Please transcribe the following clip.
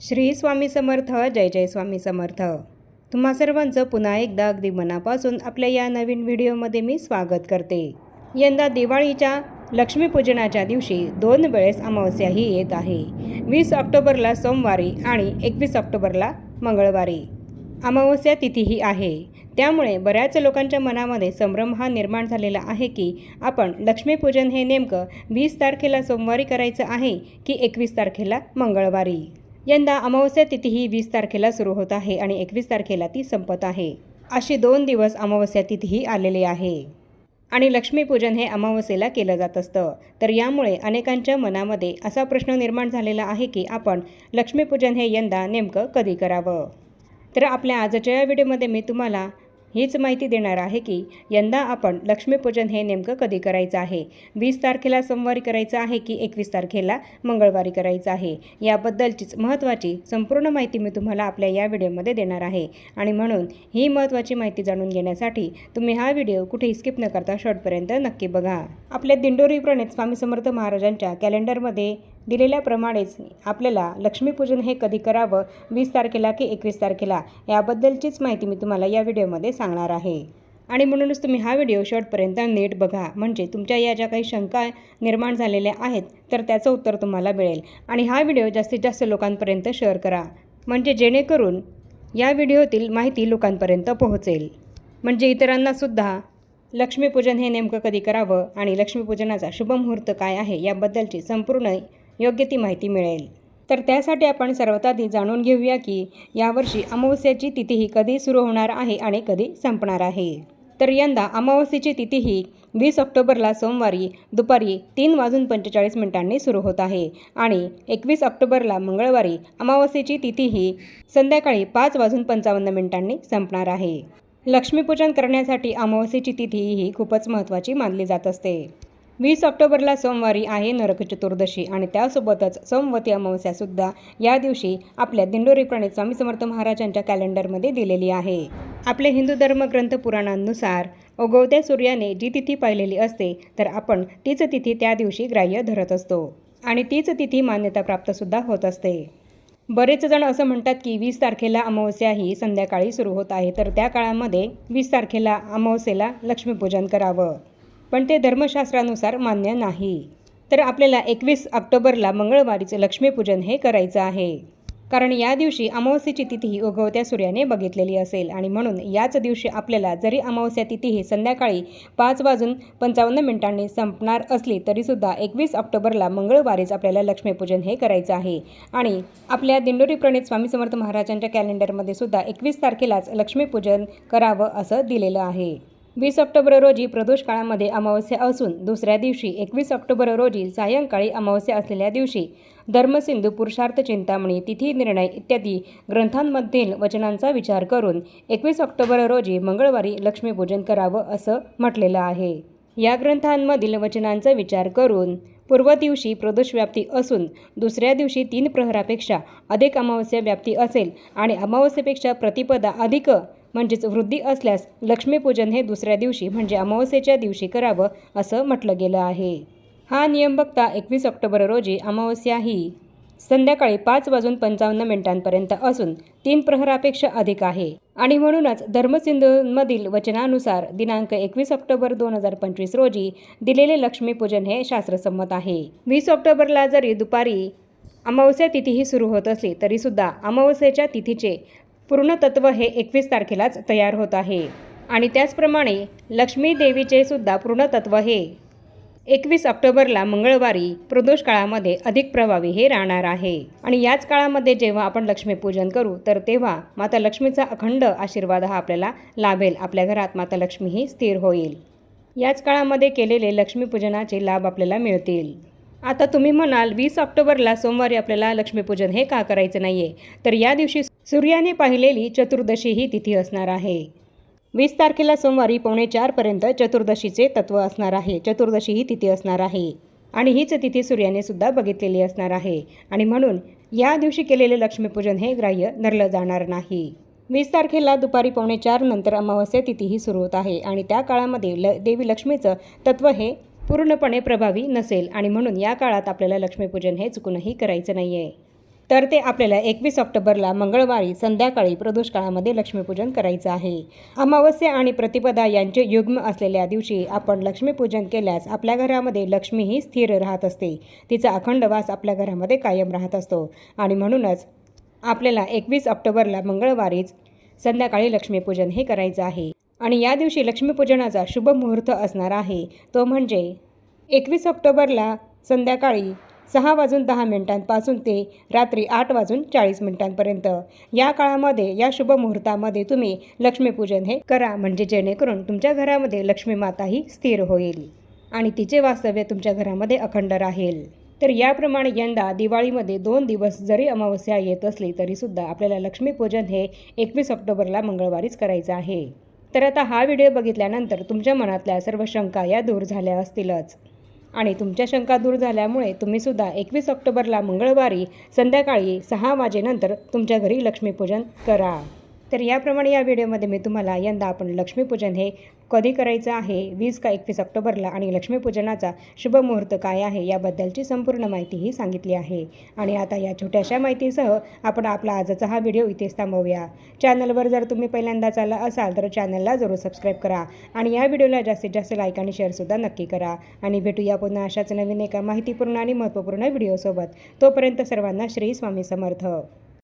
श्री स्वामी समर्थ जय जय स्वामी समर्थ. तुम्हा सर्वांचं पुन्हा एकदा अगदी मनापासून आपल्या या नवीन व्हिडिओमध्ये मी स्वागत करते. यंदा दिवाळीच्या लक्ष्मीपूजनाच्या दिवशी दोन वेळेस अमावस्याही येत आहे. वीस ऑक्टोबरला सोमवारी आणि एकवीस ऑक्टोबरला मंगळवारी. अमावस्या तिथीही आहे. त्यामुळे बऱ्याच लोकांच्या मनामध्ये संभ्रम हा निर्माण झालेला आहे की आपण लक्ष्मीपूजन हे नेमकं वीस तारखेला सोमवारी करायचं आहे की एकवीस तारखेला मंगळवारी? यंदा अमावस्या तिथी ही वीस तारखेला सुरू होत आहे आणि एकवीस तारखेला ती संपत आहे. अशी दोन दिवस अमावस्या तिथीही आलेली आहे. आणि लक्ष्मीपूजन हे अमावस्येला केलं जात असतं. तर यामुळे अनेकांच्या मनामध्ये असा प्रश्न निर्माण झालेला आहे की आपण लक्ष्मीपूजन हे यंदा नेमकं कधी करावं? तर आपल्या आजच्या या व्हिडिओमध्ये मी तुम्हाला हीच माहिती देणार आहे की यंदा आपण लक्ष्मीपूजन हे नेमकं कधी करायचं आहे? वीस तारखेला सोमवारी करायचं आहे की एकवीस तारखेला मंगळवारी करायचं आहे? याबद्दलचीच महत्त्वाची संपूर्ण माहिती मी तुम्हाला आपल्या या व्हिडिओमध्ये देणार आहे. आणि म्हणून ही महत्त्वाची माहिती जाणून घेण्यासाठी तुम्ही हा व्हिडिओ कुठेही स्किप न करता शेवटपर्यंत नक्की बघा. आपल्या दिंडोरीप्रणेच स्वामी समर्थ महाराजांच्या कॅलेंडरमध्ये दिलेल्याप्रमाणेच आपल्याला लक्ष्मीपूजन हे कधी करावं? वीस तारखेला की एकवीस तारखेला? याबद्दलचीच माहिती मी तुम्हाला या व्हिडिओमध्ये सांगणार आहे. आणि म्हणूनच तुम्ही हा व्हिडिओ शेवटपर्यंत नीट बघा. म्हणजे तुमच्या या ज्या काही शंका निर्माण झालेल्या आहेत तर त्याचं उत्तर तुम्हाला मिळेल. आणि हा व्हिडिओ जास्तीत जास्त लोकांपर्यंत शेअर करा. म्हणजे जेणेकरून या व्हिडिओतील माहिती लोकांपर्यंत पोहोचेल. म्हणजे इतरांनासुद्धा लक्ष्मीपूजन हे नेमकं कधी करावं? आणि लक्ष्मीपूजनाचा शुभमुहूर्त काय आहे? याबद्दलची संपूर्ण योग्य ती माहिती मिळेल. तर त्यासाठी आपण सर्वात आधी जाणून घेऊया की यावर्षी अमावस्याची तिथी ही कधी सुरू होणार आहे आणि कधी संपणार आहे. तर यंदा अमावस्येची तिथी ही वीस ऑक्टोबरला सोमवारी दुपारी तीन वाजून पंचेचाळीस मिनिटांनी सुरू होत आहे आणि एकवीस ऑक्टोबरला मंगळवारी अमावस्येची तिथी ही संध्याकाळी पाच वाजून पंचावन्न मिनिटांनी संपणार आहे. लक्ष्मीपूजन करण्यासाठी अमावस्येची तिथी ही खूपच महत्त्वाची मानली जात असते. वीस ऑक्टोबरला सोमवारी आहे नरक चतुर्दशी आणि त्यासोबतच सोमवती अमावस्यासुद्धा या दिवशी आपल्या दिंडोरीप्रणे स्वामी समर्थ महाराजांच्या कॅलेंडरमध्ये दिलेली आहे. आपले हिंदू धर्मग्रंथ पुराणांनुसार उगवत्या सूर्याने जी तिथी पाहिलेली असते तर आपण तीच तिथी त्या दिवशी ग्राह्य धरत असतो आणि तीच तिथी मान्यताप्राप्तसुद्धा होत असते. बरेच जण असं म्हणतात की वीस तारखेला अमावस्या ही संध्याकाळी सुरू होत आहे तर त्या काळामध्ये वीस तारखेला अमावस्येला लक्ष्मीपूजन करावं. पण ते धर्मशास्त्रानुसार मान्य नाही. तर आपल्याला एकवीस ऑक्टोबरला मंगळवारीचं लक्ष्मीपूजन हे करायचं आहे. कारण या दिवशी अमावस्येची तिथी ही उगवत्या सूर्याने बघितलेली असेल आणि म्हणून याच दिवशी आपल्याला जरी अमावस्या तिथी ही संध्याकाळी पाच वाजून पंचावन्न मिनिटांनी संपणार असली तरीसुद्धा एकवीस ऑक्टोबरला मंगळवारीच आपल्याला लक्ष्मीपूजन हे करायचं आहे. आणि आपल्या दिंडोरी प्रणित स्वामी समर्थ महाराजांच्या कॅलेंडरमध्ये सुद्धा एकवीस तारखेलाच लक्ष्मीपूजन करावं असं दिलेलं आहे. वीस ऑक्टोबर रोजी प्रदोष काळामध्ये अमावस्या असून दुसऱ्या दिवशी एकवीस ऑक्टोबर रोजी सायंकाळी अमावस्या असलेल्या दिवशी धर्मसिंधू पुरुषार्थ चिंतामणी तिथी निर्णय इत्यादी ग्रंथांमधील वचनांचा विचार करून एकवीस ऑक्टोबर रोजी मंगळवारी लक्ष्मीपूजन करावं असं म्हटलेलं आहे. या ग्रंथांमधील वचनांचा विचार करून पूर्व दिवशी प्रदोष व्याप्ती असून दुसऱ्या दिवशी तीन प्रहरापेक्षा अधिक अमावस्या व्याप्ती असेल आणि अमावस्येपेक्षा प्रतिपदा अधिक म्हणजेच वृद्धी असल्यास लक्ष्मीपूजन हे दुसऱ्या दिवशी म्हणजे अमावस्येच्या दिवशी करावं असं म्हटलं गेलं आहे. हा नियम बघता एकवीस ऑक्टोबर रोजी अमावस्या ही संध्याकाळी पाच वाजून पंचावन्न मिनिटांपर्यंत असून तीन प्रहरापेक्षा अधिक आहे. आणि म्हणूनच धर्मसिंधूंमधील वचनानुसार दिनांक एकवीस ऑक्टोबर दोन हजार पंचवीस रोजी दिलेले लक्ष्मीपूजन हे शास्त्रसंमत आहे. वीस ऑक्टोबरला जरी दुपारी अमावस्या तिथीही सुरू होत असली तरीसुद्धा अमावस्येच्या तिथीचे पूर्ण तत्व हे एकवीस तारखेलाच तयार होत आहे. आणि त्याचप्रमाणे लक्ष्मी देवीचे सुद्धा पूर्ण तत्व हे. एकवीस ऑक्टोबरला मंगळवारी प्रदोष काळामध्ये अधिक प्रभावी हे राहणार आहे. आणि याच काळामध्ये जेव्हा आपण लक्ष्मीपूजन करू तर तेव्हा माता लक्ष्मीचा अखंड आशीर्वाद हा आपल्याला लाभेल. आपल्या घरात माता लक्ष्मी ही स्थिर होईल. याच काळामध्ये केलेले लक्ष्मीपूजनाचे लाभ आपल्याला मिळतील. आता तुम्ही म्हणाल वीस ऑक्टोबरला सोमवारी आपल्याला लक्ष्मीपूजन. हे का करायचं नाही आहे तर या दिवशी सूर्याने पाहिलेली चतुर्दशी ही तिथी असणार आहे. वीस तारखेला सोमवारी पावणे चारपर्यंत चतुर्दशीचे तत्व असणार आहे. चतुर्दशी ही तिथी असणार आहे. आणि हीच तिथी सूर्याने सुद्धा बघितलेली असणार आहे. आणि म्हणून या दिवशी केलेले लक्ष्मीपूजन हे ग्राह्य धरलं जाणार नाही. वीस तारखेला दुपारी पावणे चार नंतर अमावस्या तिथीही सुरू होत आहे. आणि त्या काळामध्ये ल देवी लक्ष्मीचं तत्व हे पूर्णपणे प्रभावी नसेल आणि म्हणून या काळात आपल्याला लक्ष्मीपूजन हे चुकूनही करायचं नाही आहे तर ते आपल्याला एकवीस ऑक्टोबरला मंगळवारी संध्याकाळी प्रदोष काळामध्ये लक्ष्मीपूजन करायचं आहे. अमावस्या आणि प्रतिपदा यांचे युग्म असलेल्या दिवशी आपण लक्ष्मीपूजन केल्यास आपल्या घरामध्ये लक्ष्मी ही स्थिर राहत असते. तिचा अखंड वास आपल्या घरामध्ये कायम राहत असतो. आणि म्हणूनच आपल्याला एकवीस ऑक्टोबरला मंगळवारीच संध्याकाळी लक्ष्मीपूजन हे करायचं आहे. आणि या दिवशी लक्ष्मीपूजनाचा शुभ मुहूर्त असणार आहे. तो म्हणजे एकवीस ऑक्टोबरला संध्याकाळी सहा वाजून दहा मिनिटांपासून ते रात्री आठ वाजून चाळीस मिनिटांपर्यंत. या काळामध्ये या शुभ मुहूर्तामध्ये तुम्ही लक्ष्मीपूजन हे करा म्हणजे जेणेकरून तुमच्या घरामध्ये लक्ष्मी माता ही स्थिर होईल आणि तिचे वास्तव्य तुमच्या घरामध्ये अखंड राहील. तर याप्रमाणे यंदा दिवाळीमध्ये दोन दिवस जरी अमावस्या येत असली तरीसुद्धा आपल्याला लक्ष्मीपूजन हे एकवीस ऑक्टोबरला मंगळवारीच करायचं आहे. तर आता हा व्हिडिओ बघितल्यानंतर तुमच्या मनातल्या सर्व शंका या दूर झाल्या असतीलच. आणि तुमच्या शंका दूर झाल्यामुळे तुम्हीसुद्धा एकवीस ऑक्टोबरला मंगळवारी संध्याकाळी सहा वाजेनंतर तुमच्या घरी लक्ष्मीपूजन करा. तर याप्रमाणे या व्हिडिओमध्ये मी तुम्हाला यंदा आपण लक्ष्मीपूजन हे कधी करायचं आहे वीस का एकवीस ऑक्टोबरला आणि लक्ष्मीपूजनाचा शुभ मुहूर्त काय आहे याबद्दलची संपूर्ण माहितीही सांगितली आहे. आणि आता या छोट्याशा माहितीसह आपण आपला आजचा हा व्हिडिओ इथेच थांबवूया. चॅनलवर जर तुम्ही पहिल्यांदाच आला असाल तर चॅनलला जरूर सबस्क्राईब करा आणि या व्हिडिओला जास्तीत जास्त लाईक आणि शेअरसुद्धा नक्की करा. आणि भेटूया पुन्हा अशाच नवीन एका माहितीपूर्ण आणि महत्त्वपूर्ण व्हिडिओसोबत. तोपर्यंत सर्वांना श्री स्वामी समर्थ.